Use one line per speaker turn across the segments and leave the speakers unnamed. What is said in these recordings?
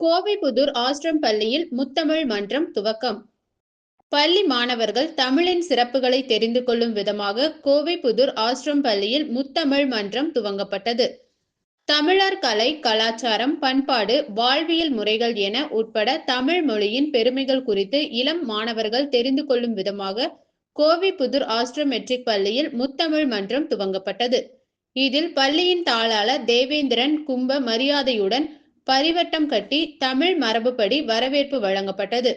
கோவைபுதூர் ஆஸ்ரம் பள்ளியில் முத்தமிழ் மன்றம் துவக்கம். பள்ளி மாணவர்கள் தமிழின் சிறப்புகளை தெரிந்து கொள்ளும் விதமாக கோவைபுதூர் ஆஸ்ரம் பள்ளியில் முத்தமிழ் மன்றம் துவங்கப்பட்டது. தமிழர் கலை கலாச்சாரம் பண்பாடு வாழ்வியல் முறைகள் என உட்பட தமிழ் மொழியின் பெருமைகள் குறித்து இளம் மாணவர்கள் தெரிந்து கொள்ளும் விதமாக கோவைபுதூர் ஆஸ்ட்ரம் மெட்ரிக் பள்ளியில் முத்தமிழ் மன்றம் துவங்கப்பட்டது. இதில் பள்ளியின் தாளாளர் தேவேந்திரன் கும்ப மரியாதையுடன் பரிவட்டம் கட்டி தமிழ் மரபுப்படி வரவேற்பு வழங்கப்பட்டது.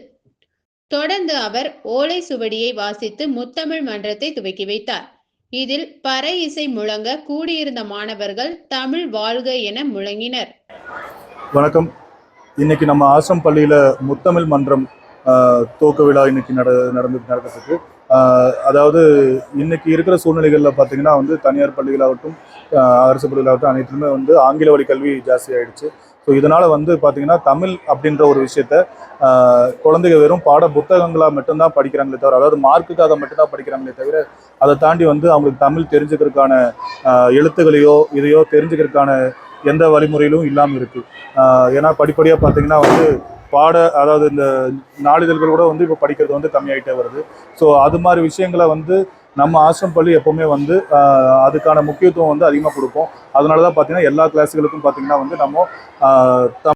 தொடர்ந்து அவர் ஓலை சுவடியை வாசித்து முத்தமிழ் மன்றத்தை துவக்கி வைத்தார். இதில் பறை இசை முழங்க கூடியிருந்த மாணவர்கள் தமிழ் வாழ்க என முழங்கினர்.
வணக்கம். இன்னைக்கு நம்ம ஆசிரம் பள்ளியில் முத்தமிழ் மன்றம் ஆஹ், துவக்க விழா இன்னைக்கு நட நடந்து நடக்கிறதுக்கு அதாவது இன்னைக்கு இருக்கிற சூழ்நிலைகளில் பார்த்தீங்கன்னா வந்து தனியார் பள்ளிகளாகட்டும் அரசு பள்ளிகளாகட்டும் அனைத்துமே வந்து ஆங்கில வழி கல்வி ஜாஸ்தி ஆயிடுச்சு. ஸோ இதனால் வந்து பார்த்திங்கன்னா தமிழ் அப்படின்ற ஒரு விஷயத்த குழந்தைங்க வெறும் பாட புத்தகங்களாக மட்டும்தான் படிக்கிறாங்களே தவிர அதாவது மார்க்குக்காக மட்டும்தான் படிக்கிறாங்களே தவிர அதை தாண்டி வந்து அவங்களுக்கு தமிழ் தெரிஞ்சுக்கிறதுக்கான எழுத்துகளையோ எழுத்துக்களையோ இதையோ தெரிஞ்சுக்கிறதுக்கான எந்த வழிமுறையிலும் இல்லாமல் இருக்குது ஏன்னா படிப்படியாக பார்த்தீங்கன்னா வந்து பாட அதாவது இந்த நாளிதழ்கள் கூட வந்து இப்போ படிக்கிறது வந்து கம்மியாகிட்டே வருது. ஸோ அது மாதிரி விஷயங்களை வந்து நம்ம ஆசிரம் பள்ளி எப்போவுமே வந்து அதுக்கான முக்கியத்துவம் வந்து அதிகமாக கொடுப்போம். அதனால தான் பார்த்தீங்கன்னா எல்லா கிளாஸுகளுக்கும் பார்த்தீங்கன்னா வந்து நம்ம